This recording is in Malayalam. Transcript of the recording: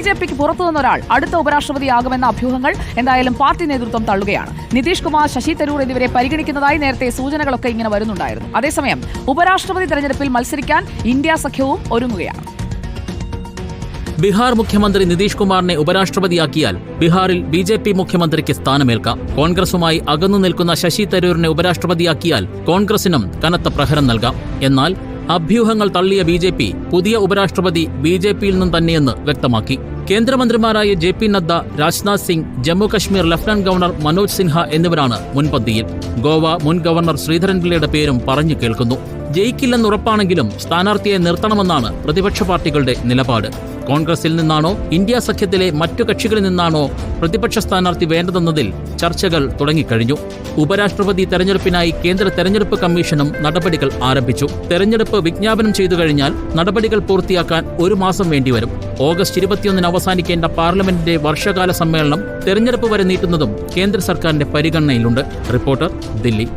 ബി ജെ പിക്ക് പുറത്തുനിന്ന ഒരാൾ അടുത്ത ഉപരാഷ്ട്രപതിയാകുമെന്ന അഭ്യൂഹങ്ങൾ എന്തായാലും പാർട്ടി നേതൃത്വം തള്ളുകയാണ്. നിതീഷ് കുമാർ ശശി തരൂർ എന്നിവരെ പരിഗണിക്കുന്നതായി നേരത്തെ സൂചനകളൊക്കെ ഇങ്ങനെ വരുന്നുണ്ടായിരുന്നു. അതേസമയം ഉപരാഷ്ട്രപതി തെരഞ്ഞെടുപ്പിൽ മത്സരിക്കാൻ ഇന്ത്യ സഖ്യവും ഒരുങ്ങുകയാണ്. ബീഹാർ മുഖ്യമന്ത്രി നിതീഷ് കുമാറിനെ ഉപരാഷ്ട്രപതിയാക്കിയാൽ ബീഹാറിൽ ബി ജെ പി മുഖ്യമന്ത്രിക്ക് സ്ഥാനമേൽക്കാം. കോൺഗ്രസുമായി അകന്നു നിൽക്കുന്ന ശശി തരൂരിനെ ഉപരാഷ്ട്രപതിയാക്കിയാൽ കോൺഗ്രസിനും കനത്ത പ്രഹരം നൽകാം. എന്നാൽ അഭ്യൂഹങ്ങൾ തള്ളിയ ബി ജെ പി പുതിയ ഉപരാഷ്ട്രപതി ബി ജെ പിയിൽ നിന്നും തന്നെയെന്ന് വ്യക്തമാക്കി. കേന്ദ്രമന്ത്രിമാരായ J P Nadda Rajnath Singh Jammu Kashmir lieutenant governor Manoj Sinha എന്നിവരാണ് മുൻപന്തിയിൽ. ഗോവ മുൻ ഗവർണർ ശ്രീധരൻ ശ്രീധരൻപിള്ളയുടെ പേരും പറഞ്ഞു കേൾക്കുന്നു. ജയിക്കില്ലെന്നുറപ്പാണെങ്കിലും സ്ഥാനാർത്ഥിയെ നിർത്തണമെന്നാണ് പ്രതിപക്ഷ പാർട്ടികളുടെ നിലപാട്. കോൺഗ്രസിൽ നിന്നാണോ ഇന്ത്യ സഖ്യത്തിലെ മറ്റു കക്ഷികളിൽ നിന്നാണോ പ്രതിപക്ഷ സ്ഥാനാർത്ഥി വേണ്ടതെന്നതിൽ ചർച്ചകൾ തുടങ്ങിക്കഴിഞ്ഞു. ഉപരാഷ്ട്രപതി തെരഞ്ഞെടുപ്പിനായി കേന്ദ്ര തെരഞ്ഞെടുപ്പ് കമ്മീഷനും നടപടികൾ ആരംഭിച്ചു. തെരഞ്ഞെടുപ്പ് വിജ്ഞാപനം ചെയ്തു കഴിഞ്ഞാൽ നടപടികൾ പൂർത്തിയാക്കാൻ ഒരു മാസം വേണ്ടിവരും. ഓഗസ്റ്റ് ഇരുപത്തിയൊന്നിന് അവസാനിക്കേണ്ട പാർലമെന്റിന്റെ വർഷകാല സമ്മേളനം തെരഞ്ഞെടുപ്പ് വരെ നീട്ടുന്നതും കേന്ദ്ര സർക്കാരിന്റെ പരിഗണനയിലുണ്ട്. റിപ്പോർട്ടർ ദില്ലി.